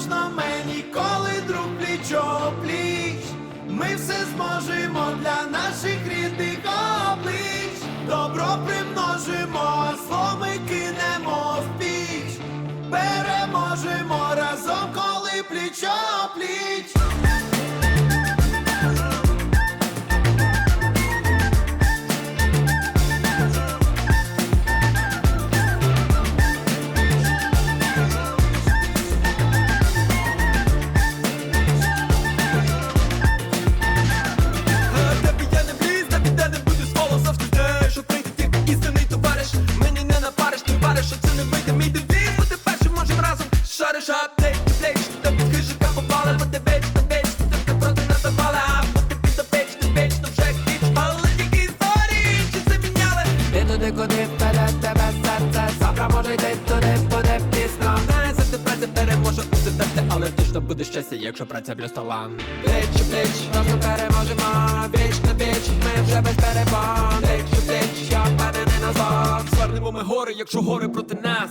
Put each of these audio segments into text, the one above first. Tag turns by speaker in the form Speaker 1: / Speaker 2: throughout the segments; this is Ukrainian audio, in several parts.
Speaker 1: можна мені, коли друг пліч-о-пліч Ми все зможемо для наших рідних.
Speaker 2: може
Speaker 3: усе але точно буде щастя, якщо праця плюс талант Плеч, плеч,
Speaker 2: разом переможемо, Біч, на віч, ми вже без перебан Плеч, плеч, я впевнений назад
Speaker 3: Звернемо ми гори, якщо гори проти нас.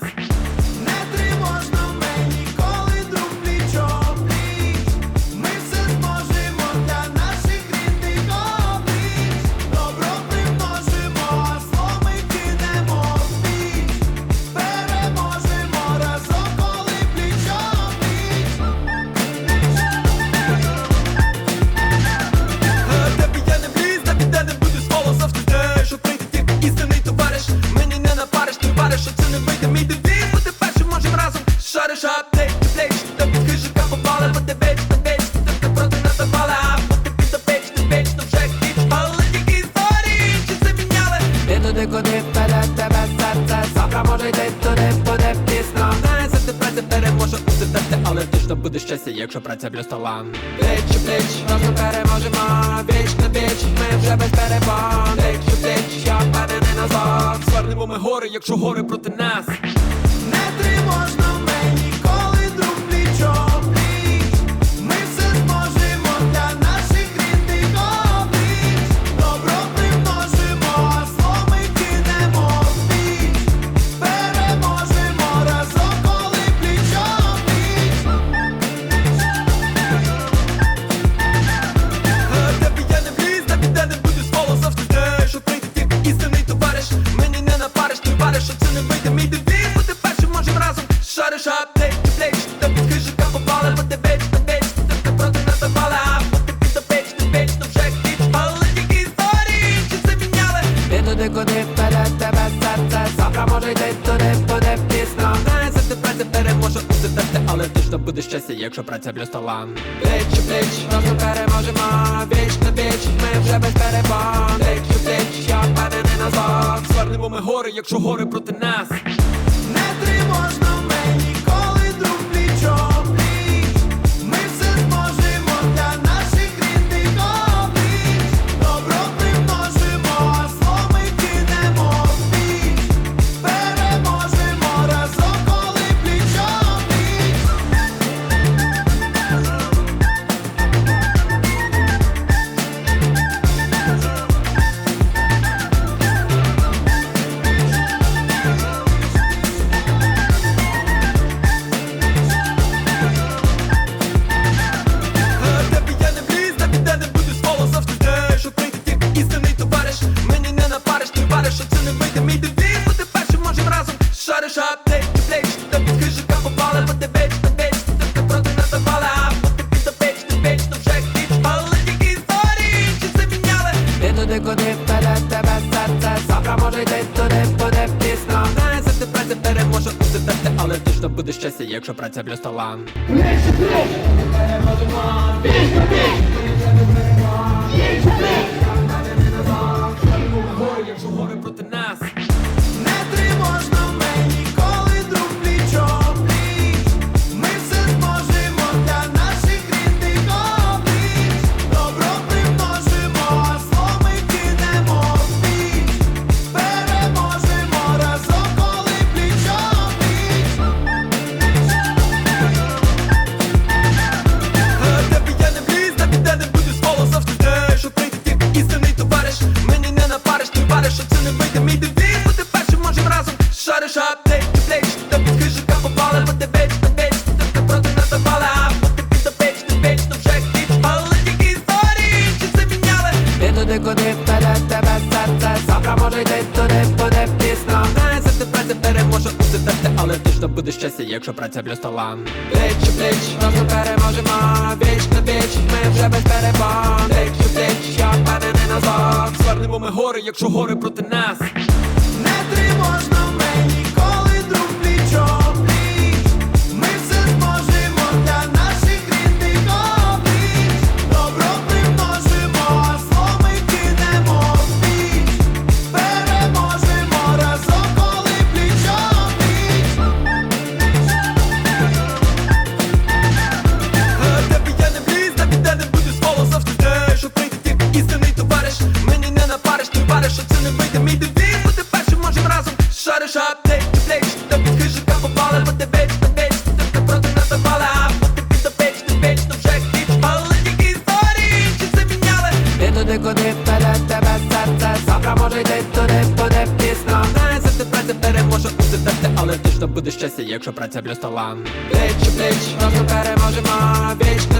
Speaker 2: буде
Speaker 3: щастя, якщо праця плюс талант
Speaker 2: Плеч у плеч, разом переможемо, віч на віч, ми вже без перепон. Бич, у плеч, я впевнений назад
Speaker 3: Звернемо ми гори, якщо гори проти нас. вічно вже підпали, які сторінки заміняли.
Speaker 2: Ти туди, куди вперед тебе серце. Завтра може йти туди, буде пізно.
Speaker 3: Не завжди праця переможе у серце, але ти точно буде щастя, якщо праця плюс талант
Speaker 2: Пліч у пліч, разом переможемо, віч на біч ми вже без перебан Пліч у пліч, я впевнений назад.
Speaker 3: Звернемо ми гори, якщо гори проти нас.
Speaker 1: Не
Speaker 2: вперед тебе серце Завтра може йти туди, буде пізно
Speaker 3: Не завжди праця переможе у серце, але точно буде щастя, якщо праця плюс талант
Speaker 1: Ми переможемо, більше, більше, більше, більше, більше, більше, більше, більше, Туди, куди вперед тебе серце. Завтра може йти туди, буде пізно. Не
Speaker 3: за ти праця переможе у серце, але точно буде щастя, якщо праця плюс талант Пліч, бліч, разом переможемо. Віч на віч, ми вже без перебан бліч, пліч, я впевнений назад
Speaker 1: Звернемо ми гори, якщо гори проти нас. Що це не вийде мій девіз Бути першим можем разом. Шариш аптек, плеч Та під хижика попали, бо ти веч, та веч Ти проти нас напали, а бути під опеч, ти веч, то вже хіч Але тільки історії, чи це міняли
Speaker 3: Ти туди, куди веде тебе серце. Завтра може йти туди, буде пізно.
Speaker 1: Знає, завжди праця переможе у серце, але
Speaker 3: Точно буде щастя, якщо праця плюс талант Пліч у пліч, разом переможемо. Віч на